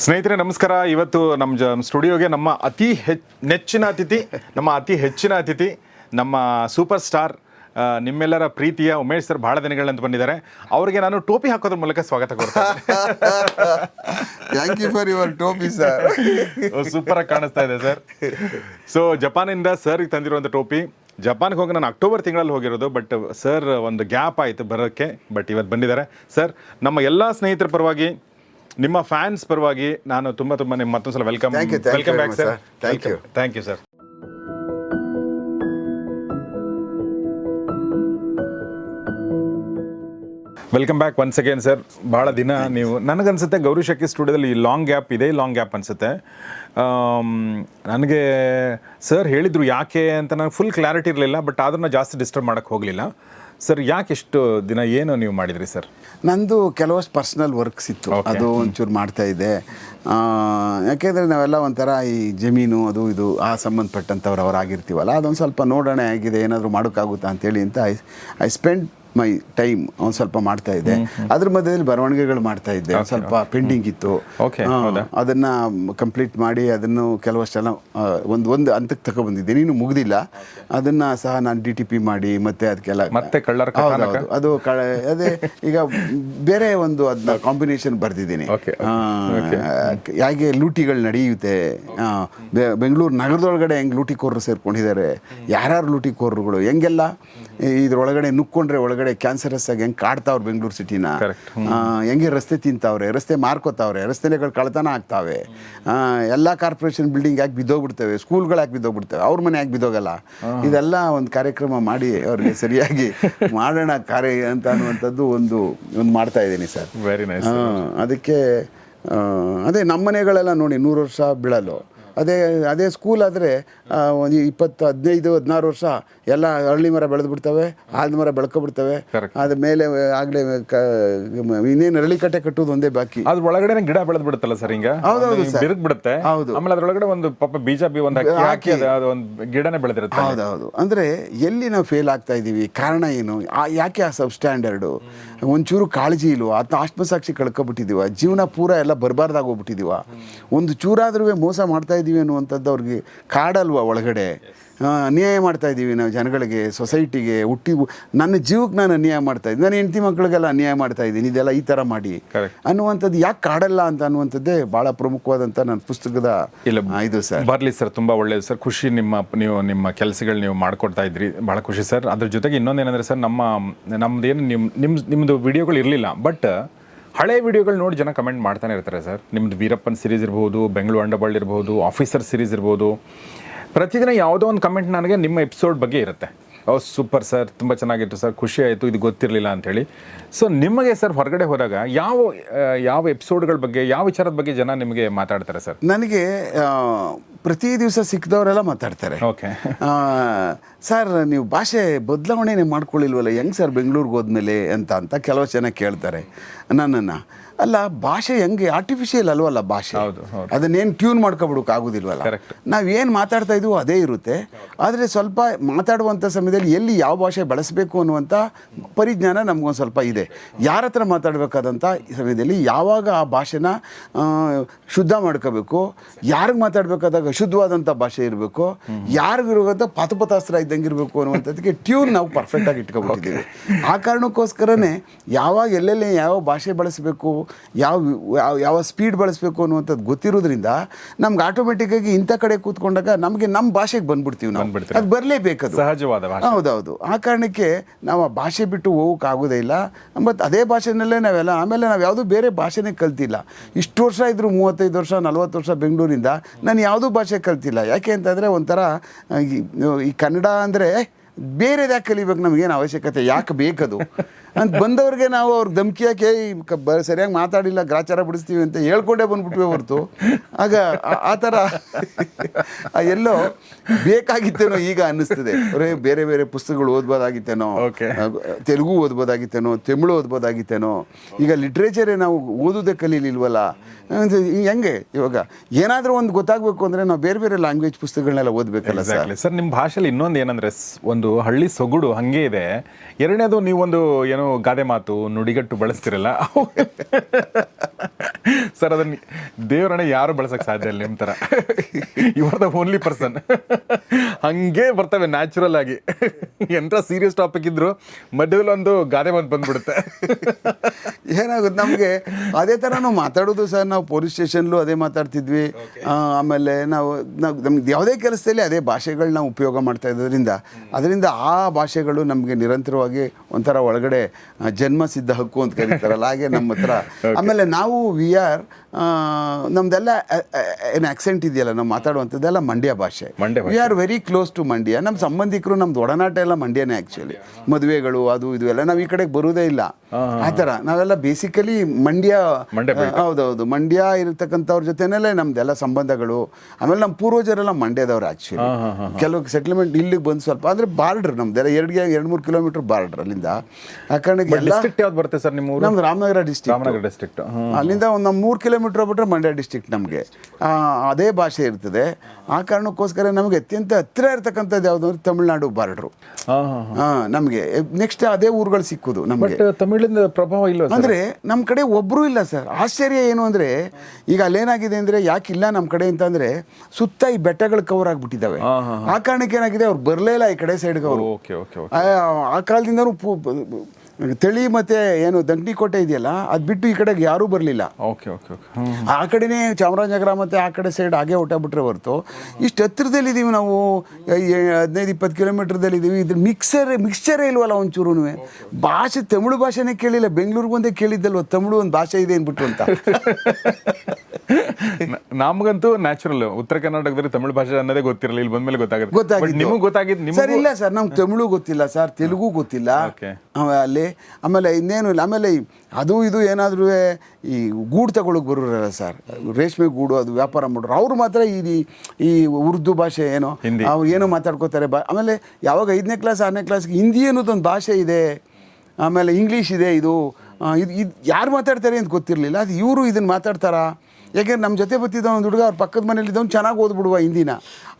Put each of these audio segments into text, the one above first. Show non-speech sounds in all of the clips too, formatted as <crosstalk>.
ಸ್ನೇಹಿತರೆ ನಮಸ್ಕಾರ. ಇವತ್ತು ನಮ್ಮ ಜ ಸ್ಟುಡಿಯೋಗೆ ನಮ್ಮ ಅತಿ ಹೆಚ್ ನೆಚ್ಚಿನ ಅತಿಥಿ ನಮ್ಮ ಅತಿ ಹೆಚ್ಚಿನ ಅತಿಥಿ ನಮ್ಮ ಸೂಪರ್ ಸ್ಟಾರ್ ಆ, ನಿಮ್ಮೆಲ್ಲರ ಪ್ರೀತಿಯ ಉಮೇಶ್ ಸರ್ ಬಹಳ ದಿನಗಳಂತ ಬಂದಿದ್ದಾರೆ. ಅವರಿಗೆ ನಾನು ಟೋಪಿ ಹಾಕೋದ್ರ ಮೂಲಕ ಸ್ವಾಗತ ಕೊಡ್ತೇನೆ ಥ್ಯಾಂಕ್ ಯು ಫಾರ್ ಯುವರ್ ಟೋಪಿ ಸರ್ ಸೂಪರ್ ಆಗಿ ಕಾಣಿಸ್ತಾ ಇದೆ ಸರ್ ಸೊ ಜಪಾನಿಂದ ಸರ್ ತಂದಿರುವಂಥ ಟೋಪಿ ಜಪಾನ್ಗೆ ಹೋಗಿ ನಾನು ಅಕ್ಟೋಬರ್ ತಿಂಗಳಲ್ಲಿ ಹೋಗಿರೋದು ಬಟ್ ಸರ್ ಒಂದು ಗ್ಯಾಪ್ ಆಯಿತು ಬರೋಕ್ಕೆ ಬಟ್ ಇವತ್ತು ಬಂದಿದ್ದಾರೆ. ಸರ್ ನಮ್ಮ ಎಲ್ಲ ಸ್ನೇಹಿತರ ಪರವಾಗಿ ನಿಮ್ಮ ಫ್ಯಾನ್ಸ್ ಪರವಾಗಿ ನಾನು ತುಂಬಾ ತುಂಬಾ ನಿಮ್ಮ ಮತ್ತೊಂದು ಸಲ welcome Thank you, thank you welcome very back much, sir thank you you. Thank you sir welcome back once again sir ಭಾಳ ದಿನ ನೀವು ನನಗನ್ಸುತ್ತೆ ಗೌರಿ ಶಕ್ತಿ ಸ್ಟುಡಿಯೋದಲ್ಲಿ ಲಾಂಗ್ ಗ್ಯಾಪ್ ಇದೆ ಲಾಂಗ್ ಗ್ಯಾಪ್ ಅನಿಸುತ್ತೆ. ನನಗೆ ಸರ್ ಹೇಳಿದ್ರು ಯಾಕೆ ಅಂತ ನನಗೆ ಫುಲ್ ಕ್ಲಾರಿಟಿ ಇರಲಿಲ್ಲ ಬಟ್ ಅದನ್ನು ಜಾಸ್ತಿ ಡಿಸ್ಟರ್ಬ್ ಮಾಡೋಕ್ಕೆ ಹೋಗಲಿಲ್ಲ. ಸರ್ ಯಾಕೆ ಇಷ್ಟು ದಿನ ಏನು ನೀವು ಮಾಡಿದ್ರಿ ಸರ್ ನಂದು ಕೆಲವಷ್ಟು ಪರ್ಸ್ನಲ್ ವರ್ಕ್ಸ್ ಇತ್ತು. ಅದು ಒಂಚೂರು ಮಾಡ್ತಾ ಇದ್ದೆ. ಯಾಕೆಂದರೆ ಯಾಕೆಂದ್ರೆ ನಾವೆಲ್ಲ ಒಂಥರ ಈ ಜಮೀನು ಅದು ಇದು ಆ ಸಂಬಂಧಪಟ್ಟಂಥವ್ರು ಅವರಾಗಿರ್ತೀವಲ್ಲ ಅದೊಂದು ಸ್ವಲ್ಪ ನೋಡೋಣ ಆಗಿದೆ ಏನಾದರೂ ಮಾಡೋಕ್ಕಾಗುತ್ತಾ ಅಂತೇಳಿ ಅಂತ I I spend my time ಒಂದು ಸ್ವಲ್ಪ ಮಾಡ್ತಾ ಇದ್ದೆ ಅದ್ರ ಮಧ್ಯದಲ್ಲಿ ಬರವಣಿಗೆಗಳು ಮಾಡ್ತಾ ಇದ್ದೆ. ಸ್ವಲ್ಪ ಪೆಂಡಿಂಗ್ ಇತ್ತು. ಅದನ್ನ ಕಂಪ್ಲೀಟ್ ಮಾಡಿ ಅದನ್ನು ಕೆಲವಷ್ಟೆಲ್ಲ ಒಂದು ಒಂದು ಹಂತಕ್ಕೆ ತಗೊಬಂದಿದ್ದೆ. ನೀನು ಮುಗ್ದಿಲ್ಲ. ಅದನ್ನ ಸಹ ನಾನು ಡಿ ಟಿ ಪಿ ಮಾಡಿ ಮತ್ತೆ ಅದಕ್ಕೆಲ್ಲ ಮತ್ತೆ ಕಳ್ಳರ ಹೌದು, ಅದು ಅದೇ ಈಗ ಬೇರೆ ಒಂದು ಅದನ್ನ ಕಾಂಬಿನೇಷನ್ ಬರ್ದಿದ್ದೀನಿ. ಹೇಗೆ ಲೂಟಿಗಳು ನಡೆಯುತ್ತೆ. ಬೆಂಗಳೂರು ನಗರದೊಳಗಡೆ ಹೆಂಗ್ ಲೂಟಿಕೋರರು ಸೇರ್ಕೊಂಡಿದ್ದಾರೆ? ಯಾರ್ಯಾರು ಲೂಟಿಕೋರರುಗಳು? ಹೆಂಗೆಲ್ಲ? ಇದ್ರೊಳಗಡೆ ನುಕ್ಕೊಂಡ್ರೆ ಒಳಗಡೆ ಕ್ಯಾನ್ಸರಸ್ ಆಗಿ ಹೆಂಗೆ ಕಾಡ್ತಾವ್ರೆ ಬೆಂಗಳೂರು ಸಿಟಿನ. ಹೆಂಗೆ ರಸ್ತೆ ತಿಂತಾವ್ರೆ? ರಸ್ತೆ ಮಾರ್ಕೋತಾವ್ರೆ? ರಸ್ತೆಗಳು ಕಳ್ತನ ಆಗ್ತಾವೆ. ಎಲ್ಲ ಎಲ್ಲಾ ಕಾರ್ಪೊರೇಷನ್ ಬಿಲ್ಡಿಂಗ್ ಯಾಕೆ ಬಿದ್ದೋಗ್ಬಿಡ್ತವೆ ಸ್ಕೂಲ್ಗಳು ಯಾಕೆ ಬಿದ್ದೋಗ್ಬಿಡ್ತವೆ ಅವ್ರ ಮನೆ ಯಾಕೆ ಬಿದ್ದೋಗಲ್ಲ. ಇದೆಲ್ಲ ಒಂದು ಕಾರ್ಯಕ್ರಮ ಮಾಡಿ ಅವ್ರಿಗೆ ಸರಿಯಾಗಿ <laughs> ಮಾಡೋಣ ಕಾರ್ಯ ಅಂತ ಅನ್ನುವಂಥದ್ದು ಒಂದು ಒಂದು ಮಾಡ್ತಾ ಇದ್ದೀನಿ ಸರ್. ವೆರಿ ನೈಸ್ ಅದಕ್ಕೆ ಅದೇ ನಮ್ಮ ಮನೆಗಳೆಲ್ಲ ನೋಡಿ ನೂರು ವರ್ಷ ಬೀಳಲು. ಅದೇ ಅದೇ ಸ್ಕೂಲ್ ಆದರೆ ಒಂದು ಇಪ್ಪತ್ತು ಹದಿನೈದು ಹದಿನಾರು ವರ್ಷ ಎಲ್ಲ ಅರಳಿ ಮರ ಬೆಳೆದು ಬಿಡ್ತವೆ ಆಲದ ಮರ ಬೆಳ್ಕೊಬಿಡ್ತವೆ. ಅದ ಮೇಲೆ ಆಗಲೇ ಇನ್ನೇನು ಅರಳಿ ಕಟ್ಟೆ ಕಟ್ಟೋದು ಒಂದೇ ಬಾಕಿ. ಅದ್ರ ಒಳಗಡೆ ಗಿಡ ಬೆಳೆದು ಬಿಡುತ್ತಲ್ಲ ಸರ್ ಹಿಂಗ? ಹೌದು ಹೌದು ಬಿರುಗ್ ಬಿಡುತ್ತೆ. ಹೌದು. ಆಮೇಲೆ ಅದರೊಳಗಡೆ ಒಂದು ಪಾಪ ಬೀಜ ಬಿ ಒಂದು ಹಾಕಿ ಅದು ಒಂದು ಗಿಡನೇ ಬೆಳೆದಿರುತ್ತೆ. ಹೌದೌದು. ಅಂದರೆ ಎಲ್ಲಿ ನಾವು ಫೇಲ್ ಆಗ್ತಾ ಇದ್ದೀವಿ ಕಾರಣ ಏನು? ಯಾಕೆ ಆ ಸಬ್ ಸ್ಟ್ಯಾಂಡರ್ಡು ಒಂಚೂರು ಕಾಳಜಿ ಇಲ್ವಾ? ಅದನ್ನ ಆತ್ಮಸಾಕ್ಷಿ ಕಳ್ಕೊಬಿಟ್ಟಿದೀವ ಜೀವನ ಪೂರ ಎಲ್ಲ ಬರಬಾರ್ದಾಗ ಹೋಗ್ಬಿಟ್ಟಿದೀವ ಒಂದು ಚೂರಾದ್ರೂ ಮೋಸ ಮಾಡ್ತಾ ಇದ್ದೀವಿ ಅನ್ನುವಂಥದ್ದು ಅವ್ರಿಗೆ ಕಾಡಲ್ವಾ ಒಳಗಡೆ? ಅನ್ಯಾಯ ಮಾಡ್ತಾ ಇದ್ದೀವಿ ನಾವು ಜನಗಳಿಗೆ ಸೊಸೈಟಿಗೆ ಹುಟ್ಟಿ ನನ್ನ ಜೀವಕ್ಕೆ ನಾನು ಅನ್ಯಾಯ ಮಾಡ್ತಾ ಇದ್ದೀನಿ. ನನ್ನ ಹೆಂಡತಿ ಮಕ್ಕಳಿಗೆಲ್ಲ ಅನ್ಯಾಯ ಮಾಡ್ತಾ ಇದ್ದೀನಿ. ಇದೆಲ್ಲ ಈ ಥರ ಮಾಡಿ. ಅನ್ನುವಂಥದ್ದು ಯಾಕೆ ಕಾಡಲ್ಲ ಅಂತ ಅನ್ನುವಂಥದ್ದೇ ಭಾಳ ಪ್ರಮುಖವಾದಂಥ ನನ್ನ ಪುಸ್ತಕದ ಇಲ್ಲ ಇದು ಸರ್. ಬರಲಿ ಸರ್ ತುಂಬ ಒಳ್ಳೆಯದು ಸರ್. ಖುಷಿ ನಿಮ್ಮ ನೀವು ನಿಮ್ಮ ಕೆಲಸಗಳು ನೀವು ಮಾಡ್ಕೊಡ್ತಾ ಇದ್ರಿ. ಭಾಳ ಖುಷಿ ಸರ್. ಅದ್ರ ಜೊತೆಗೆ ಇನ್ನೊಂದೇನಂದ್ರೆ ಸರ್ ನಮ್ಮ ನಮ್ಮದೇನು ನಿಮ್ಮ ನಿಮ್ಮ ನಿಮ್ಮದು ವಿಡಿಯೋಗಳು ಇರಲಿಲ್ಲ. ಬಟ್ ಹಳೆ ವಿಡಿಯೋಗಳು ನೋಡಿ ಜನ ಕಮೆಂಟ್ ಮಾಡ್ತಾನೆ ಇರ್ತಾರೆ ಸರ್. ನಿಮ್ಮದು ವೀರಪ್ಪನ್ ಸೀರೀಸ್ ಇರ್ಬೋದು ಬೆಂಗಳೂರು ಅಂಡಬಳ್ಳಿ ಇರ್ಬೋದು ಆಫೀಸರ್ ಸಿರೀಸ್ ಇರ್ಬೋದು ಪ್ರತಿದಿನ ಯಾವುದೋ ಒಂದು ಕಮೆಂಟ್ ನನಗೆ ನಿಮ್ಮ ಎಪಿಸೋಡ್ ಬಗ್ಗೆ ಇರುತ್ತೆ. ಓ ಸೂಪರ್ ಸರ್ ತುಂಬ ಚೆನ್ನಾಗಿತ್ತು ಸರ್ ಖುಷಿ ಆಯಿತು ಇದು ಗೊತ್ತಿರಲಿಲ್ಲ ಅಂಥೇಳಿ ಸೊ ನಿಮಗೆ ಸರ್ ಹೊರಗಡೆ ಹೋದಾಗ ಯಾವ ಯಾವ ಎಪಿಸೋಡ್ಗಳ ಬಗ್ಗೆ ಯಾವ ವಿಚಾರದ ಬಗ್ಗೆ ಜನ ನಿಮಗೆ ಮಾತಾಡ್ತಾರೆ ಸರ್ ನನಗೆ ಪ್ರತಿ ದಿವಸ ಸಿಕ್ಕಿದವರೆಲ್ಲ ಮಾತಾಡ್ತಾರೆ. ಓಕೆ ಸರ್ ನೀವು ಭಾಷೆ ಬದಲಾವಣೆನೇ ಮಾಡ್ಕೊಳ್ಳಿಲ್ವಲ್ಲ ಹೆಂಗೆ ಸರ್ ಬೆಂಗಳೂರಿಗೆ ಹೋದ್ಮೇಲೆ ಅಂತ ಅಂತ ಕೆಲವು ಜನ ಕೇಳ್ತಾರೆ ನನ್ನನ್ನು. ಅಲ್ಲ ಭಾಷೆ ಹೆಂಗೆ? ಆರ್ಟಿಫಿಷಿಯಲ್ ಅಲ್ವಲ್ಲ ಭಾಷೆ. ಅದನ್ನೇನು ಟ್ಯೂನ್ ಮಾಡ್ಕೊಬಿಡೋಕೆ ಆಗೋದಿಲ್ವಲ್ಲ? ನಾವು ಏನು ಮಾತಾಡ್ತಾ ಇದ್ದೀವೋ ಅದೇ ಇರುತ್ತೆ. ಆದರೆ ಸ್ವಲ್ಪ ಮಾತಾಡುವಂಥ ಸಮಯದಲ್ಲಿ ಎಲ್ಲಿ ಯಾವ ಭಾಷೆ ಬಳಸಬೇಕು ಅನ್ನುವಂಥ ಪರಿಜ್ಞಾನ ನಮಗೊಂದು ಸ್ವಲ್ಪ ಇದೆ. ಯಾರ ಹತ್ರ ಮಾತಾಡಬೇಕಾದಂಥ ಸಮಯದಲ್ಲಿ ಯಾವಾಗ ಆ ಭಾಷೆನ ಶುದ್ಧ ಮಾಡ್ಕೋಬೇಕು? ಯಾರಿಗೆ ಮಾತಾಡಬೇಕಾದಾಗ ಶುದ್ಧವಾದಂಥ ಭಾಷೆ ಇರಬೇಕು? ಯಾರಿಗಿರುವಂಥ ಪಾತಪತಾಸ್ತ್ರ ಇದ್ದಂಗೆ ಇರಬೇಕು ಅನ್ನುವಂಥದ್ದಕ್ಕೆ ಟ್ಯೂನ್ ನಾವು ಪರ್ಫೆಕ್ಟಾಗಿ ಇಟ್ಕೊಬಿಟ್ಟಿದ್ದೀವಿ. ಆ ಕಾರಣಕ್ಕೋಸ್ಕರನೇ ಯಾವಾಗ ಎಲ್ಲೆಲ್ಲಿ ಯಾವ ಭಾಷೆ ಬಳಸಬೇಕು ಯಾವ ಯಾವ ಸ್ಪೀಡ್ ಬಳಸಬೇಕು ಅನ್ನುವಂಥದ್ದು ಗೊತ್ತಿರೋದ್ರಿಂದ ನಮ್ಗೆ ಆಟೋಮೆಟಿಕ್ಕಾಗಿ ಇಂಥ ಕಡೆ ಕೂತ್ಕೊಂಡಾಗ ನಮಗೆ ನಮ್ಮ ಭಾಷೆಗೆ ಬಂದ್ಬಿಡ್ತೀವಿ ನಾವು. ಅದು ಬರಲೇಬೇಕದು. ಸಹಜವಾದ ಹೌದೌದು. ಆ ಕಾರಣಕ್ಕೆ ನಾವು ಆ ಭಾಷೆ ಬಿಟ್ಟು ಹೋಗೋಕೆ ಆಗೋದೇ ಇಲ್ಲ. ಮತ್ತು ಅದೇ ಭಾಷೆನಲ್ಲೇ ನಾವೆಲ್ಲ ಆಮೇಲೆ ನಾವು ಯಾವುದೂ ಬೇರೆ ಭಾಷೆನೇ ಕಲ್ತಿಲ್ಲ. ಇಷ್ಟು ವರ್ಷ ಇದ್ರು ಮೂವತ್ತೈದು ವರ್ಷ ನಲ್ವತ್ತು ವರ್ಷ ಬೆಂಗಳೂರಿಂದ ನಾನು ಯಾವುದೂ ಭಾಷೆ ಕಲ್ತಿಲ್ಲ. ಯಾಕೆ ಅಂತಂದರೆ ಒಂಥರ ಈ- ಈ ಕನ್ನಡ ಅಂದರೆ ಬೇರೆದು ಯಾಕೆ ಕಲಿಬೇಕು ನಮಗೇನು ಅವಶ್ಯಕತೆ? ಯಾಕೆ ಬೇಕದು? ಅಂತ ಬಂದವ್ರಿಗೆ ನಾವು ಅವ್ರಿಗೆ ಧಮಕಿ ಹಾಕಿ "ಏಯ್, ಕ- ಬ ಸರಿಯಾಗಿ ಮಾತಾಡಿಲ್ಲ ಗ್ರಾಚಾರ ಬಿಡಿಸ್ತೀವಿ ಅಂತ ಹೇಳ್ಕೊಂಡೇ ಬಂದ್ಬಿಟ್ವಿ ಹೊರತು. ಆಗ ಆ- ಥರ ಎಲ್ಲೋ ಬೇಕಾಗಿತ್ತೇನೋ ಈಗ ಅನ್ನಿಸ್ತದೆ. ಅವರೇ ಬೇರೆ ಬೇರೆ ಪುಸ್ತಕಗಳು ಓದ್ಬೋದಾಗಿತ್ತೇನೋ ತೆಲುಗು ಓದ್ಬೋದಾಗಿತ್ತೇನೋ ತಮಿಳು ಓದ್ಬೋದಾಗಿತ್ತೇನೋ ಈಗ ಲಿಟ್ರೇಚರೇ ನಾವು ಓದೋದೇ ಕಲೀಲಿಲ್ವಲ್ಲ? ಹೆಂಗೆ ಇವಾಗ? ಏನಾದರೂ ಒಂದು ಗೊತ್ತಾಗಬೇಕು ಅಂದರೆ ನಾವು ಬೇರೆ ಬೇರೆ ಲ್ಯಾಂಗ್ವೇಜ್ ಪುಸ್ತಕಗಳನ್ನೆಲ್ಲ ಓದಬೇಕಲ್ಲ ಸರ್? ನಿಮ್ಮ ಭಾಷೆಯಲ್ಲಿ ಇನ್ನೊಂದು ಏನಂದರೆ ಒಂದು ಹಳ್ಳಿ ಸೊಗಡು ಹಾಗೆ ಇದೆ. ಎರಡನೇದು ನೀವೊಂದು ಏನೋ ಏನೋ ಗಾದೆ ಮಾತು ನುಡಿಗಟ್ಟು ಬಳಸ್ತಿರಲ್ಲ. ಸರ್ ಅದನ್ನ ದೇವರನ್ನ ಯಾರು ಬಳಸಕ್ ಸಾಧ್ಯ ಇಲ್ಲ ನಿಮ್ಮ ತರ. You are the only person ಹಂಗೆ ಬರ್ತವೆ ನ್ಯಾಚುರಲ್ ಆಗಿ. ಎಂತ ಸೀರಿಯಸ್ ಟಾಪಿಕ್ ಇದ್ರು ಮಧ್ಯದಲ್ಲಿ ಒಂದು ಗಾದೆ ಮಾತು ಬಂದ್ಬಿಡುತ್ತೆ. ಏನಾಗುತ್ತೆ ನಮಗೆ? ಅದೇ ಥರ ನಾವು ಮಾತಾಡೋದು ಸರ್ ನಾವು ಪೊಲೀಸ್ ಸ್ಟೇಷನ್ಲು ಅದೇ ಮಾತಾಡ್ತಿದ್ವಿ. ಆಮೇಲೆ ನಾವು ನಾವು ನಮ್ಗೆ ಯಾವುದೇ ಕೆಲಸದಲ್ಲಿ ಅದೇ ಭಾಷೆಗಳನ್ನ ಉಪಯೋಗ ಮಾಡ್ತಾ ಇರೋದ್ರಿಂದ ಅದರಿಂದ ಆ ಭಾಷೆಗಳು ನಮಗೆ ನಿರಂತರವಾಗಿ ಒಂಥರ ಒಳಗಡೆ ಜನ್ಮ ಸಿದ್ಧ ಹಕ್ಕು ಅಂತ ಕರೀತಾರಲ್ಲ ಹಾಗೆ ನಮ್ಮ ಹತ್ರ. <laughs> ಆಮೇಲೆ ನಾವು ವಿ ಆರ್ ನಮ್ದೆಲ್ಲ ಏನು ಆಕ್ಸೆಂಟ್ ಇದೆಯಲ್ಲ ನಾವು ಮಾತಾಡುವಂಥದ್ದೆಲ್ಲ ಮಂಡ್ಯ ಭಾಷೆ. We are very close to Mandya. ನಮ್ಮ ಸಂಬಂಧಿಕರು ನಮ್ದು ಒಡನಾಟ ಎಲ್ಲ ಮಂಡ್ಯನೇ ಆ್ಯಕ್ಚುಲಿ ಮದುವೆಗಳು ಅದು ಇದು ಎಲ್ಲ ನಾವು ಈ ಕಡೆಗೆ ಬರುವುದೇ ಇಲ್ಲ. ಆ ಥರ. ನಾವೆಲ್ಲ ಬೇಸಿಕಲಿ ಮಂಡ್ಯ ಹೌದೌದು. ಮಂಡ್ಯ ಇರತಕ್ಕಂಥವ್ರ ಜೊತೆನಲ್ಲೇ ನಮ್ದೆಲ್ಲ ಸಂಬಂಧಗಳು. ಆಮೇಲೆ ನಮ್ಮ ಪೂರ್ವಜರೆಲ್ಲ ಮಂಡ್ಯದವ್ರು ಆ್ಯಕ್ಚುಲಿ ಕೆಲವು ಸೆಟ್ಲ್ಮೆಂಟ್ ಇಲ್ಲಿಗೆ ಬಂದು ಸ್ವಲ್ಪ ಅಂದರೆ ಬಾರ್ಡ್ರ್ ನಮ್ದೆಲ್ಲ ಎರಡು ಎರಡು ಮೂರು ಕಿಲೋಮೀಟರ್ ಬಾರ್ಡ್ರ್ ಅಲ್ಲಿಂದ. ಆ ಕಾರಣಕ್ಕೆ ಎಲ್ಲ ಡಿಸ್ಟ್ರಿಕ್ಟ್ ಯಾವ್ದು ಬರುತ್ತೆ ಸರ್ ನಿಮ್ಮ ಊರು ನಮ್ದು ರಾಮನಗರ ಡಿಸ್ಟಿಕ್ ರಾಮನಗರ ಡಿಸ್ಟ್ರಿಕ್ಟ್ ಅಲ್ಲಿಂದ ಒಂದು ನಮ್ಮ ಮೂರು ಕಿಲೋಮೀಟ್ರ್ ಬಿಟ್ಟರೆ ಮಂಡ್ಯ ಡಿಸ್ಟಿಕ್ ನಮಗೆ. ಅದೇ ಭಾಷೆ ಇರ್ತದೆ. ಆ ಕಾರಣಕ್ಕೋಸ್ಕರ ನಮಗೆ ಅತ್ಯಂತ ಹತ್ತಿರ ಇರ್ತಕ್ಕಂಥದ್ದು ಯಾವುದು ಅಂದ್ರೆ ತಮಿಳುನಾಡು ಬಾರ್ಡ್ರು. ಹಾಂ ನಮಗೆ. ನೆಕ್ಸ್ಟ್ ಅದೇ ಊರುಗಳು ಸಿಕ್ಕುದು ನಮಗೆ. ತಮಿಳಿನ ಪ್ರಭಾವ ಇಲ್ಲ ಅಂದರೆ ನಮ್ಮ ಕಡೆ ಒಬ್ಬರೂ ಇಲ್ಲ ಸರ್. ಆಶ್ಚರ್ಯ ಏನು ಅಂದರೆ ಈಗ ಅಲ್ಲೇನಾಗಿದೆ ಅಂದರೆ ಯಾಕಿಲ್ಲ ನಮ್ಮ ಕಡೆ ಅಂತಂದ್ರೆ ಸುತ್ತ ಈ ಬೆಟ್ಟಗಳು ಕವರ್ ಆಗಿಬಿಟ್ಟಿದ್ದಾವೆ. ಆ ಕಾರಣಕ್ಕೆ ಏನಾಗಿದೆ ಅವ್ರು ಬರಲೇ ಇಲ್ಲ ಈ ಕಡೆ ಸೈಡ್ಗೆ ಅವರು ಓಕೆ ಓಕೆ ಓಕೆ. ಆ ಬ- ತಳಿ ಮತ್ತೆ ಏನು ದಂಕನಿಕೋಟೆ ಇದೆಯಲ್ಲ ಅದು ಬಿಟ್ಟು ಈ ಕಡೆಗೆ ಯಾರೂ ಬರಲಿಲ್ಲ. Okay okay okay. ಆ ಕಡೆನೇ ಚಾಮರಾಜನಗರ ಮತ್ತು ಆ ಕಡೆ ಸೈಡ್ ಹಾಗೆ ಬಿಟ್ಟರೆ ಹೊರತು. ಇಷ್ಟು ಹತ್ತಿರದಲ್ಲಿ ಇದೀವಿ ನಾವು ಹದಿನೈದು ಇಪ್ಪತ್ತು ಕಿಲೋಮೀಟ್ರದಲ್ಲಿ ಇದ್ದೀವಿ ಇದ್ರ ಮಿಕ್ಸರ್ ಮಿಕ್ಸ್ಚರೇ ಇಲ್ವಲ್ಲ ಒಂಚೂರು ಭಾಷೆ ತಮಿಳು ಭಾಷೆನೇ ಕೇಳಿಲ್ಲ ಬೆಂಗಳೂರಿಗೆ ಒಂದೇ ಕೇಳಿದ್ದಲ್ವ ತಮಿಳು ಒಂದು ಭಾಷೆ ಇದೆ ಅಂದ್ಬಿಟ್ಟು ಅಂತ. <laughs> ನಮಗಂತೂ ನ್ಯಾಚುರಲ್ ಉತ್ತರ ಕರ್ನಾಟಕದಲ್ಲಿ ತಮಿಳು ಭಾಷೆ ಅನ್ನೋದೇ ಗೊತ್ತಿರಲಿಲ್ಲ ಇಲ್ಲಿ ಬಂದ್ಮೇಲೆ ಗೊತ್ತಾಗುತ್ತೆ. ಗೊತ್ತಾಗಿದ್ದು. ನಿಮಗೆ ಗೊತ್ತಾಗಿದ್ದು ಸರ್ ನಿಮಗೆ ಇಲ್ಲ ಸರ್ ನಮ್ಗೆ ತಮಿಳು ಗೊತ್ತಿಲ್ಲ ಸರ್ ತೆಲುಗು ಗೊತ್ತಿಲ್ಲ. Okay. ಆಮೇಲೆ ಅಲ್ಲಿ ಆಮೇಲೆ ಇನ್ನೇನು ಇಲ್ಲ ಆಮೇಲೆ ಈ ಅದು ಇದು ಏನಾದರೂ ಈ ಗೂಡು ತಗೊಳಕ್ ಬರೋರಲ್ಲ ಸರ್ ರೇಷ್ಮೆ ಗೂಡು ಅದು ವ್ಯಾಪಾರ ಮಾಡೋರು ಅವ್ರು ಮಾತ್ರ ಈ ಈ ಉರ್ದು ಭಾಷೆ ಏನೋ ಹಿಂದಿ. ಅವ್ರು ಏನೋ ಮಾತಾಡ್ಕೋತಾರೆ ಬಾ ಆಮೇಲೆ ಯಾವಾಗ ಐದನೇ ಕ್ಲಾಸ್ ಆರನೇ ಕ್ಲಾಸ್ಗೆ ಹಿಂದಿ ಅನ್ನೋದೊಂದು ಭಾಷೆ ಇದೆ ಆಮೇಲೆ ಇಂಗ್ಲೀಷ್ ಇದೆ ಇದು ಆ, ಇದು ಇದು ಯಾರು ಮಾತಾಡ್ತಾರೆ ಅಂತ ಗೊತ್ತಿರಲಿಲ್ಲ ಅದು ಇವರು ಇದನ್ನು ಮಾತಾಡ್ತಾರಾ? ಯಾಕೆಂದ್ರೆ ನಮ್ಮ ಜೊತೆ ಬತ್ತಿದ್ದ ಒಂದು ಹುಡುಗ ಅವ್ರ ಪಕ್ಕದ ಮನೇಲಿ ಇದ್ದವ್ನು ಚೆನ್ನಾಗಿ ಓದ್ಬಿಡುವ ಹಿಂದಿನ.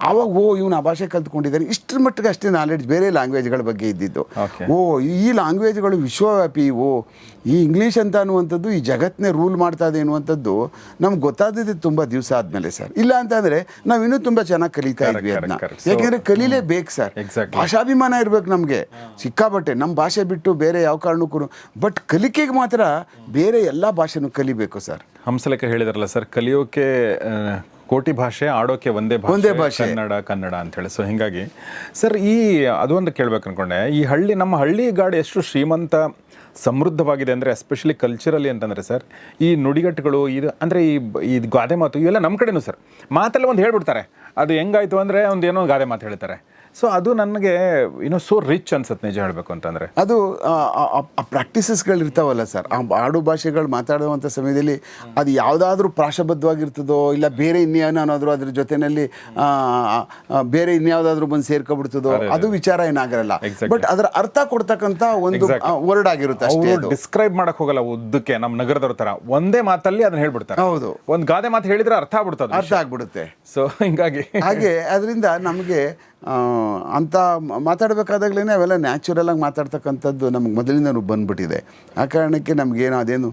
ಆವಾಗ ಓ ಇವನು ಆ ಭಾಷೆ ಕಲ್ತ್ಕೊಂಡಿದ್ದಾನೆ. ಇಷ್ಟರ ಮಟ್ಟಿಗೆ ಅಷ್ಟೇ ನಾಲೆಡ್ಜ್ ಬೇರೆ ಲ್ಯಾಂಗ್ವೇಜ್ಗಳ ಬಗ್ಗೆ ಇದ್ದಿದ್ದು. ಓ ಈ ಲ್ಯಾಂಗ್ವೇಜ್ಗಳು ವಿಶ್ವವ್ಯಾಪಿ ಓ ಈ ಇಂಗ್ಲೀಷ್ ಅಂತ ಅನ್ನುವಂಥದ್ದು ಈ ಜಗತ್ತನ್ನೇ ರೂಲ್ ಮಾಡ್ತಾ ಇದೆ ಅನ್ನುವಂಥದ್ದು ನಮ್ಗೆ ಗೊತ್ತಾದದ್ದು ತುಂಬ ದಿವಸ ಆದಮೇಲೆ ಸರ್ ಇಲ್ಲ ಅಂತಂದ್ರೆ ನಾವು ಇನ್ನೂ ತುಂಬ ಚೆನ್ನಾಗಿ ಕಲಿತಾ ಇದ್ವಿ ಅದನ್ನ. ಯಾಕೆಂದರೆ ಕಲೀಲೇಬೇಕು ಸರ್. ಭಾಷಾಭಿಮಾನ ಇರಬೇಕು ನಮಗೆ. ಸಿಕ್ಕಾಬಟ್ಟೆ ನಮ್ಮ ಭಾಷೆ ಬಿಟ್ಟು ಬೇರೆ ಯಾವ ಕಾರಣಕ್ಕೂ ಬಟ್ ಕಲಿಕೆಗೆ ಮಾತ್ರ ಬೇರೆ ಎಲ್ಲ ಭಾಷೆನೂ ಕಲಿಬೇಕು ಸರ್ ಹಂಸಲೇಖ ಹೇಳಿದಾರಲ್ಲ ಸರ್ ಕಲಿಯೋಕೆ ಕೋಟಿ ಭಾಷೆ ಆಡೋಕೆ ಒಂದೇ ಒಂದೇ ಭಾಷೆ. ಕನ್ನಡ ಕನ್ನಡ ಅಂತ ಹೇಳಿ ಸೊ ಹಿಂಗಾಗಿ ಸರ್ ಈ ಅದು ಒಂದು ಕೇಳ್ಬೇಕು ಅನ್ಕೊಂಡೆ. ಈ ಹಳ್ಳಿ ನಮ್ಮ ಹಳ್ಳಿ ಗಾಡು ಎಷ್ಟು ಶ್ರೀಮಂತ ಸಮೃದ್ಧವಾಗಿದೆ ಅಂದರೆ ಎಸ್ಪೆಷಲಿ ಕಲ್ಚರಲಿ ಅಂತಂದರೆ ಸರ್ ಈ ನುಡಿಗಟ್ಟುಗಳು ಇದು ಅಂದರೆ ಈ ಈ ಗಾದೆ ಮಾತು ಇವೆಲ್ಲ ನಮ್ಮ ಕಡೆನೂ ಸರ್. ಮಾತೆಲ್ಲ ಒಂದು ಹೇಳ್ಬಿಡ್ತಾರೆ. ಅದು ಹೆಂಗಾಯ್ತು ಅಂದರೆ ಒಂದು ಏನೋ ಗಾದೆ ಮಾತು ಹೇಳ್ತಾರೆ. ಸೊ ಅದು ನನಗೆ ಏನೋ ಸೋ ರಿಚ್ ಅನ್ಸುತ್ತೆ ನಿಜ ಹೇಳಬೇಕು ಅಂತಂದರೆ. ಅದು ಆ ಪ್ರಾಕ್ಟೀಸಸ್ಗಳು ಇರ್ತಾವಲ್ಲ ಸರ್ ಆ ಆಡು ಭಾಷೆಗಳು ಮಾತಾಡುವಂಥ ಸಮಯದಲ್ಲಿ ಅದು ಯಾವುದಾದ್ರೂ ಪ್ರಾಶಬದ್ಧವಾಗಿರ್ತದೋ ಇಲ್ಲ ಬೇರೆ ಇನ್ಯಾವೋ ಅನ್ನೋದ್ರು ಅದ್ರ ಜೊತೆಯಲ್ಲಿ ಬೇರೆ ಇನ್ಯಾವುದಾದ್ರೂ ಬಂದು ಸೇರ್ಕೊಬಿಡ್ತದೋ ಅದು ವಿಚಾರ ಏನಾಗಿರಲ್ಲ. ಬಟ್ ಅದರ ಅರ್ಥ ಕೊಡ್ತಕ್ಕಂಥ ಒಂದು ವರ್ಡ್ ಆಗಿರುತ್ತೆ ಅಷ್ಟೇ ಡಿಸ್ಕ್ರೈಬ್ ಮಾಡಕ್ ಹೋಗಲ್ಲ ಉದ್ದಕ್ಕೆ ನಮ್ಮ ನಗರದವ್ರ ತರ. ಒಂದೇ ಮಾತಲ್ಲಿ ಅದನ್ನ ಹೇಳ್ಬಿಡ್ತಾರೆ. ಹೌದು. ಒಂದು ಗಾದೆ ಮಾತು ಹೇಳಿದ್ರೆ ಅರ್ಥ ಆಗ್ಬಿಡ್ತದೆ ಅರ್ಥ ಆಗ್ಬಿಡುತ್ತೆ. ಸೊ ಹಿಂಗಾಗಿ ಹಾಗೆ ಅದರಿಂದ ನಮಗೆ ಅಂತ ಮಾತಾಡಬೇಕಾದಾಗಲೇ ಅವೆಲ್ಲ ನ್ಯಾಚುರಲ್ ಆಗಿ ಮಾತಾಡ್ತಕ್ಕಂಥದ್ದು ನಮ್ಗೆ ಮೊದಲಿಂದನೂ ಬಂದ್ಬಿಟ್ಟಿದೆ. ಆ ಕಾರಣಕ್ಕೆ ನಮಗೇನು ಅದೇನು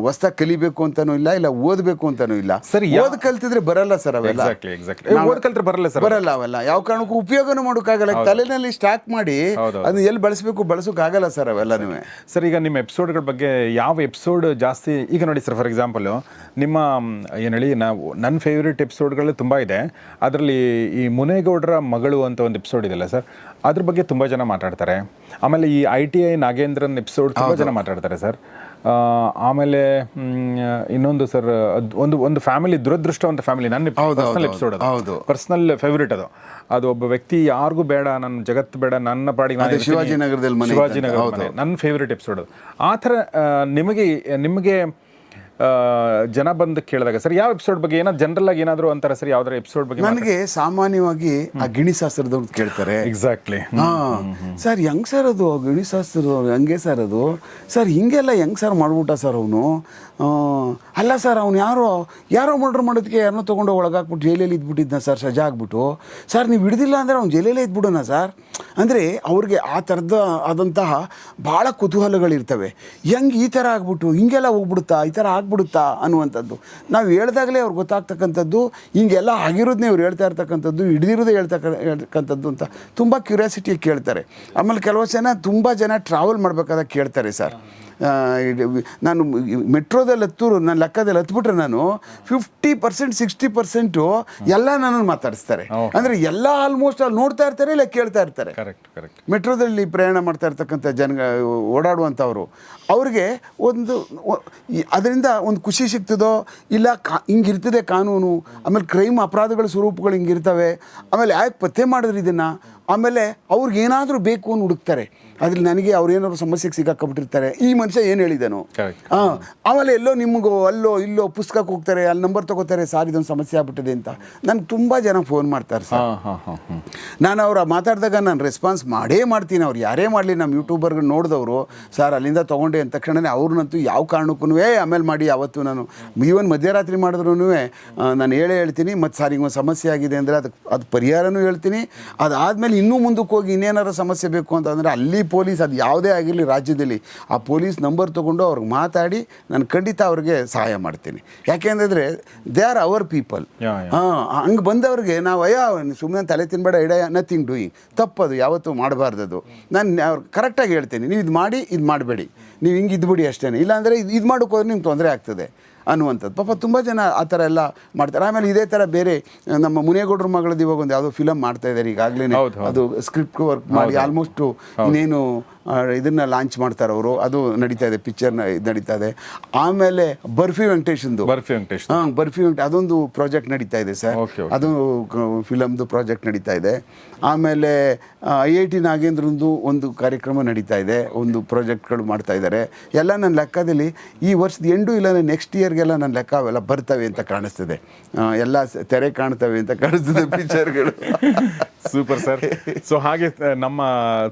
ಹೊಸ ಕಲಿಬೇಕು ಅಂತಾನೂ ಇಲ್ಲ ಇಲ್ಲ ಓದಬೇಕು ಅಂತಾನೂ ಇಲ್ಲ. ಸರಿ, ಯಾ- ಓದ್ ಕಲ್ತಿದ್ರೆ ಬರಲ್ಲ ಸರ್ ಅವೆಲ್ಲ. ಓದ್ ಕಲ್ತ್ರೆ ಬರಲ್ಲ ಸರ್ ಬರಲ್ಲ ಅವೆಲ್ಲ. ಯಾವ ಕಾರಣಕ್ಕೂ ಉಪಯೋಗನೂ ಮಾಡೋಕ್ಕಾಗಲ್ಲ. ತಲೆನಲ್ಲಿ ಸ್ಟಾಕ್ ಮಾಡಿ ಅದನ್ನ ಎಲ್ಲಿ ಬಳಸಬೇಕು ಬಳಸೋಕ್ಕಾಗಲ್ಲ ಸರ್ ಅವೆಲ್ಲನೂ ಸರ್ ಈಗ ನಿಮ್ಮ ಎಪಿಸೋಡ್ಗಳ ಬಗ್ಗೆ ಯಾವ ಎಪಿಸೋಡ್ ಜಾಸ್ತಿ ಈಗ ನೋಡಿ ಸರ್ ಫಾರ್ ಎಕ್ಸಾಂಪಲ್ ನಿಮ್ಮ ಏನು ಹೇಳಿ ನಾವು ನನ್ನ ಫೇವ್ರೆಟ್ ಎಪಿಸೋಡ್ಗಳು ತುಂಬ ಇದೆ. ಅದರಲ್ಲಿ ಈ ಮುನೇಗೌಡರ ಮಗಳು ಅಂತ ಒಂದು ಎಪಿಸೋಡ್ ಇದೆಯಲ್ಲ ಸರ್ ಅದ್ರ ಬಗ್ಗೆ ತುಂಬ ಜನ ಮಾತಾಡ್ತಾರೆ. ಆಮೇಲೆ ಈ I T I Nagendran episode ತುಂಬ ಜನ ಮಾತಾಡ್ತಾರೆ ಸರ್ ಆಮೇಲೆ ಇನ್ನೊಂದು ಸರ್ ಒಂದು ಒಂದು ಫ್ಯಾಮಿಲಿ ದುರದೃಷ್ಟವಂತ ಫ್ಯಾಮಿಲಿ ನನ್ನ ಪರ್ಸನಲ್ ಎಪಿಸೋಡ್ ಹೌದು. ಪರ್ಸನಲ್ ಫೇವ್ರೇಟ್ ಅದು. ಅದು ಒಬ್ಬ ವ್ಯಕ್ತಿ ಯಾರಿಗೂ ಬೇಡ ನನ್ನ ಜಗತ್ತು ಬೇಡ ನನ್ನ ಪಾಡಿಗೆ ನಾನು ಅದೇ. ಶಿವಾಜಿನಗರದಲ್ಲಿ ಶಿವಾಜಿನಗರ ನನ್ನ ಫೇವ್ರೇಟ್ ಎಪಿಸೋಡ್ ಆ ಥರ ನಿಮಗೆ ನಿಮಗೆ ಜನ ಬಂದು ಕೇಳಿದಾಗ ಸರ್ ಯಾವ ಎಪಿಸೋಡ್ ಬಗ್ಗೆ ಏನೋ ಜನರಲ್ ಆಗಿ ಏನಾದರೂ ಅಂತಾರೆ ಸರ್ ಯಾವ್ದಾರ ಎಪಿಸೋಡ್ ಬಗ್ಗೆ ನನಗೆ ಸಾಮಾನ್ಯವಾಗಿ ಆ ಗಿಣಿಶಾಸ್ತ್ರದವ್ರು ಕೇಳ್ತಾರೆ. ಎಕ್ಸಾಕ್ಟ್ಲಿ ಹಾ. ಸರ್ ಹೆಂಗ್ ಸರ್ ಅದು? ಗಿಣಿಶಾಸ್ತ್ರದವ್ರು ಹಂಗೆ ಸರ್ ಅದು? ಸರ್ ಹಿಂಗೆಲ್ಲ ಹೆಂಗ್ ಸರ್ ಮಾಡ್ಬಿಟ್ಟ ಸರ್ ಅವನು? ಅಲ್ಲ ಸರ್ ಅವ್ನು ಯಾರೋ ಯಾರೋ ಮರ್ಡರ್ ಮಾಡೋದಕ್ಕೆ ಯಾರನ್ನೋ ತೊಗೊಂಡು ಒಳಗಾಕ್ಬಿಟ್ಟು ಜೈಲಲ್ಲಿ ಇದ್ಬಿಟ್ಟಿದ್ನ ಸರ್ ಸಜಾ ಆಗ್ಬಿಟ್ಟು. ಸರ್ ನೀವು ಹಿಡ್ದಿಲ್ಲ ಅಂದರೆ ಅವ್ನು ಜೈಲಲ್ಲೇ ಇದ್ಬಿಡೋಣ ಸರ್? ಅಂದರೆ ಅವ್ರಿಗೆ ಆ ಥರದ ಆದಂತಹ ಭಾಳ ಕುತೂಹಲಗಳಿರ್ತವೆ. ಹೆಂಗೆ ಈ ಥರ ಆಗ್ಬಿಟ್ಟು ಹಿಂಗೆಲ್ಲ ಹೋಗ್ಬಿಡುತ್ತಾ? ಈ ಥರ ಆಗ್ಬಿಡುತ್ತಾ ಅನ್ನುವಂಥದ್ದು. ನಾವು ಹೇಳ್ದಾಗಲೇ ಅವ್ರಿಗೆ ಗೊತ್ತಾಗ್ತಕ್ಕಂಥದ್ದು, ಹಿಂಗೆಲ್ಲ ಆಗಿರೋದನ್ನೇ ಅವ್ರು ಹೇಳ್ತಾ ಇರ್ತಕ್ಕಂಥದ್ದು, ಹಿಡಿದಿರೋದೇ ಹೇಳ್ತಕ್ಕ ಹೇಳ್ತಕ್ಕಂಥದ್ದು ಅಂತ ತುಂಬ ಕ್ಯೂರಿಯಾಸಿಟಿ ಕೇಳ್ತಾರೆ. ಆಮೇಲೆ ಕೆಲವು ಜನ ತುಂಬ ಜನ ಟ್ರಾವೆಲ್ ಮಾಡಬೇಕಾದಾಗ ಕೇಳ್ತಾರೆ ಸರ್. ನಾನು ಮೆಟ್ರೋದಲ್ಲಿ ಹತ್ತೂರು ನನ್ನ ಲೆಕ್ಕದಲ್ಲಿ ಹತ್ಬಿಟ್ರೆ ನಾನು ಫಿಫ್ಟಿ ಪರ್ಸೆಂಟ್ ಸಿಕ್ಸ್ಟಿ ಪರ್ಸೆಂಟು ಎಲ್ಲ ನನ್ನನ್ನು ಮಾತಾಡಿಸ್ತಾರೆ. ಅಂದರೆ ಎಲ್ಲ ಆಲ್ಮೋಸ್ಟ್ ಅಲ್ಲಿ ನೋಡ್ತಾ ಇರ್ತಾರೆ ಇಲ್ಲ ಕೇಳ್ತಾ ಇರ್ತಾರೆ. ಕರೆಕ್ಟ್ ಕರೆಕ್ಟ್ ಮೆಟ್ರೋದಲ್ಲಿ ಪ್ರಯಾಣ ಮಾಡ್ತಾ ಇರ್ತಕ್ಕಂಥ ಜನ ಓಡಾಡುವಂಥವ್ರು ಅವ್ರಿಗೆ ಒಂದು ಅದರಿಂದ ಒಂದು ಖುಷಿ ಸಿಗ್ತದೋ ಇಲ್ಲ ಕಾ ಹಿಂಗಿರ್ತದೆ ಕಾನೂನು ಆಮೇಲೆ ಕ್ರೈಮ್ ಅಪರಾಧಗಳ ಸ್ವರೂಪಗಳು ಹಿಂಗಿರ್ತವೆ ಆಮೇಲೆ ಯಾಕೆ ಪತ್ತೆ ಮಾಡಿದ್ರು ಇದನ್ನು ಆಮೇಲೆ ಅವ್ರಿಗೆ ಏನಾದರೂ ಬೇಕು ಅಂತ ಹುಡುಕ್ತಾರೆ. ಅದ್ರಲ್ಲಿ ನನಗೆ ಅವ್ರು ಏನಾದ್ರು ಸಮಸ್ಯೆಗೆ ಸಿಗಾಕೊಂಬಿಟ್ಟಿರ್ತಾರೆ ಈ ಮನುಷ್ಯ ಏನು ಹೇಳಿದನು? ಹಾ ಆಮೇಲೆ ಎಲ್ಲೋ ನಿಮಗೋ ಅಲ್ಲೋ ಇಲ್ಲೋ ಪುಸ್ತಕಕ್ಕೆ ಹೋಗ್ತಾರೆ ಅಲ್ಲಿ ನಂಬರ್ ತಗೋತಾರೆ ಸಾರ್ ಇದೊಂದು ಸಮಸ್ಯೆ ಆಗ್ಬಿಟ್ಟಿದೆ ಅಂತ. ನನಗೆ ತುಂಬಾ ಜನ ಫೋನ್ ಮಾಡ್ತಾರೆ ಸರ್. ಹಾಂ ಹಾಂ ಹಾಂ ಹ್ಞೂ ನಾನು ಅವ್ರ ಮಾತಾಡಿದಾಗ ನಾನು ರೆಸ್ಪಾನ್ಸ್ ಮಾಡೇ ಮಾಡ್ತೀನಿ ಅವ್ರು. ಯಾರೇ ಮಾಡಲಿ ನಮ್ಮ ಯೂಟ್ಯೂಬರ್ಗಳು ನೋಡಿದವರು ಸರ್ ಅಲ್ಲಿಂದ ತೊಗೊಂಡೆ ಅಂದ ತಕ್ಷಣವೇ ಅವ್ರನ್ನಂತೂ ಯಾವ ಕಾರಣಕ್ಕೂ ಆಮೇಲೆ ಮಾಡಿ ಅವತ್ತು ನಾನು ಈವನ್ ಮಧ್ಯರಾತ್ರಿ ಮಾಡಿದ್ರೂ ನಾನು ಹೇಳೇ ಹೇಳ್ತೀನಿ ಮತ್ತು ಸರ್ ಈಗ ಒಂದು ಸಮಸ್ಯೆ ಆಗಿದೆ ಅಂದರೆ ಅದಕ್ಕೆ ಅದು ಪರಿಹಾರನೂ ಹೇಳ್ತೀನಿ. ಅದಾದಮೇಲೆ ಇನ್ನೂ ಮುಂದಕ್ಕೆ ಹೋಗಿ ಇನ್ನೇನಾರು ಸಮಸ್ಯೆ ಬೇಕು ಅಂತಂದರೆ ಅಲ್ಲಿ ಪೊಲೀಸ್ ಅದು ಯಾವುದೇ ಆಗಿರಲಿ ರಾಜ್ಯದಲ್ಲಿ ಆ ಪೊಲೀಸ್ ನಂಬರ್ ತೊಗೊಂಡು ಅವ್ರಿಗೆ ಮಾತಾಡಿ ನಾನು ಖಂಡಿತ ಅವ್ರಿಗೆ ಸಹಾಯ ಮಾಡ್ತೀನಿ. ಯಾಕೆಂದರೆ ದೇ ಆರ್ ಅವರ್ ಪೀಪಲ್. ಹಾಂ ಹಂಗೆ ಬಂದವ್ರಿಗೆ ನಾವು ಅಯ್ಯೋ ಸುಮ್ಮನೆ ತಲೆ ತಿನ್ಬೇಡ ಇಡ ನಥಿಂಗ್ ಡೂಯಿಂಗ್ ತಪ್ಪದು ಯಾವತ್ತೂ ಮಾಡಬಾರ್ದದು. ನಾನು ಅವ್ರು ಕರೆಕ್ಟಾಗಿ ಹೇಳ್ತೀನಿ ನೀವು ಇದು ಮಾಡಿ ಇದು ಮಾಡಬೇಡಿ. ನೀವು ಹಿಂಗೆ ಇದ್ಬಿಡಿ ಅಷ್ಟೇ ಇಲ್ಲಾಂದರೆ ಇದು ಇದು ಮಾಡೋಕೆ ಹೋದ್ರೆ ನಿಮ್ಗೆ ತೊಂದರೆ ಆಗ್ತದೆ. ಅನ್ನುವಂಥದ್ದು. ಪಾಪ ತುಂಬ ಜನ ಆ ಥರ ಎಲ್ಲ ಮಾಡ್ತಾರೆ. ಆಮೇಲೆ ಇದೇ ಥರ ಬೇರೆ ನಮ್ಮ ಮುನೇಗೌಡರ ಮಗಳದ್ದು ಇವಾಗ ಒಂದು ಯಾವುದೋ ಫಿಲಮ್ ಮಾಡ್ತಾ ಇದ್ದಾರೆ ಈಗಾಗಲೇ. ಅದು ಸ್ಕ್ರಿಪ್ಟ್ ವರ್ಕ್ ಮಾಡಿ ಆಲ್ಮೋಸ್ಟು ಇನ್ನೇನು ಇದನ್ನ ಲಾಂಚ್ ಮಾಡ್ತಾರೆ ಅವರು. ಅದು ನಡೀತಾ ಇದೆ ಪಿಕ್ಚರ್ನ ಇದು ನಡೀತಾ ಇದೆ. ಆಮೇಲೆ ಬರ್ಫಿ ವೆಂಕಟೇಶಂದು ಬರ್ಫಿ ವೆಂಕಟೇಶ್. ಹಾಂ ಬರ್ಫಿ ವೆಂಕಟ ಅದೊಂದು ಪ್ರಾಜೆಕ್ಟ್ ನಡೀತಾ ಇದೆ ಸರ್. ಅದು ಫಿಲಮ್ದು ಪ್ರಾಜೆಕ್ಟ್ ನಡೀತಾ ಇದೆ. ಆಮೇಲೆ ಐ ಐ ಟಿ ನಾಗೇಂದ್ರಂದು ಒಂದು ಕಾರ್ಯಕ್ರಮ ನಡೀತಾ ಇದೆ. ಒಂದು ಪ್ರಾಜೆಕ್ಟ್ಗಳು ಮಾಡ್ತಾ ಇದ್ದಾರೆ. ಎಲ್ಲ ನನ್ನ ಲೆಕ್ಕದಲ್ಲಿ ಈ ವರ್ಷದ ಎಂಡು ಇಲ್ಲ ನೆಕ್ಸ್ಟ್ ಇಯರ್ಗೆಲ್ಲ ನನ್ನ ಲೆಕ್ಕ ಅವೆಲ್ಲ ಬರ್ತವೆ ಅಂತ ಕಾಣಿಸ್ತದೆ. ಎಲ್ಲ ತೆರೆ ಕಾಣ್ತವೆ ಅಂತ ಕಾಣಿಸ್ತದೆ ಪಿಕ್ಚರ್ಗಳು ಸೂಪರ್ ಸರ್ ಸೊ ಹಾಗೆ ನಮ್ಮ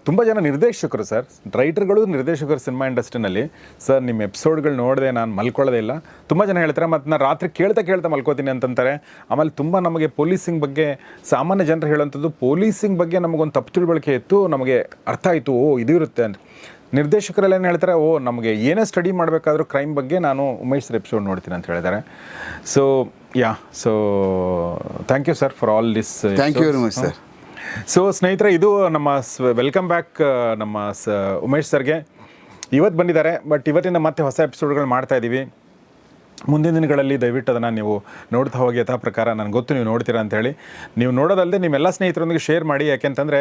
ತುಂಬ ಜನ ನಿರ್ದೇಶಕರು ಸರ್ ರೈಟರ್ಗಳು ನಿರ್ದೇಶಕರು ಸಿನಿಮಾ ಇಂಡಸ್ಟ್ರಿನಲ್ಲಿ ಸರ್ ನಿಮ್ಮ ಎಪಿಸೋಡ್ಗಳು ನೋಡಿದೆ ನಾನು ಮಲ್ಕೊಳ್ಳೋದೇ ಇಲ್ಲ. ತುಂಬ ಜನ ಹೇಳ್ತಾರೆ, ಮತ್ತು ನಾನು ರಾತ್ರಿ ಕೇಳ್ತಾ ಕೇಳ್ತಾ ಮಲ್ಕೋತೀನಿ ಅಂತಂತಾರೆ. ಆಮೇಲೆ ತುಂಬ ನಮಗೆ ಪೊಲೀಸಿಂಗ್ ಬಗ್ಗೆ, ಸಾಮಾನ್ಯ ಜನರು ಹೇಳುವಂಥದ್ದು ಪೊಲೀಸಿಂಗ್ ಬಗ್ಗೆ ನಮಗೊಂದು ತಪ್ಪು ತಿಳುವಳಿಕೆ ಇತ್ತು, ನಮಗೆ ಅರ್ಥ ಆಯಿತು, ಓ, ಇದು ಇರುತ್ತೆ ಅಂತ. ನಿರ್ದೇಶಕರೆಲ್ಲ ಏನು ಹೇಳ್ತಾರೆ ಓ ನಮಗೆ ಏನೇ ಸ್ಟಡಿ ಮಾಡಬೇಕಾದ್ರೂ ಕ್ರೈಮ್ ಬಗ್ಗೆ ನಾನು ಉಮೇಶ್ ಸರ್ ಎಪಿಸೋಡ್ ನೋಡ್ತೀನಿ ಅಂತ ಹೇಳಿದ್ದಾರೆ. So yeah so thank you sir for all this thank you very much sir so ಸ್ನೇಹಿತರೆ ಇದು ನಮ್ಮ ವೆಲ್ಕಮ್ ಬ್ಯಾಕ್ ನಮ್ಮ ಸ ಉಮೇಶ್ ಸರ್ಗೆ. ಇವತ್ತು ಬಂದಿದ್ದಾರೆ ಬಟ್ ಇವತ್ತಿಂದ ಮತ್ತೆ ಹೊಸ ಎಪಿಸೋಡ್ಗಳು ಮಾಡ್ತಾ ಇದ್ದೀವಿ ಮುಂದಿನ ದಿನಗಳಲ್ಲಿ ದಯವಿಟ್ಟು ಅದನ್ನು ನೀವು ನೋಡ್ತಾ ಹೋಗಿ ಯಥಾ ಪ್ರಕಾರ ನನಗೆ ಗೊತ್ತು ನೀವು ನೋಡ್ತೀರಾ ಅಂತ ಹೇಳಿ. ನೀವು ನೋಡೋದಲ್ಲದೆ ನಿಮ್ಮೆಲ್ಲ ಸ್ನೇಹಿತರೊಂದಿಗೆ ಶೇರ್ ಮಾಡಿ ಯಾಕೆಂತಂದರೆ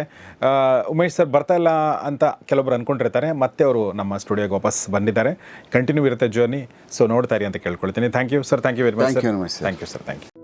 ಉಮೇಶ್ ಸರ್ ಬರ್ತಾ ಇಲ್ಲ ಅಂತ ಕೆಲವರು ಅಂದ್ಕೊಂಡಿರ್ತಾರೆ ಮತ್ತೆ ಅವರು ನಮ್ಮ ಸ್ಟುಡಿಯೋಗೆ ವಾಪಸ್ ಬಂದಿದ್ದಾರೆ. ಕಂಟಿನ್ಯೂ ಇರುತ್ತೆ ಜರ್ನಿ ಸೊ ನೋಡ್ತಾರೆ ಅಂತ ಕೇಳ್ಕೊಳ್ತೀನಿ. Thank you sir thank you very much. Thank you sir thank you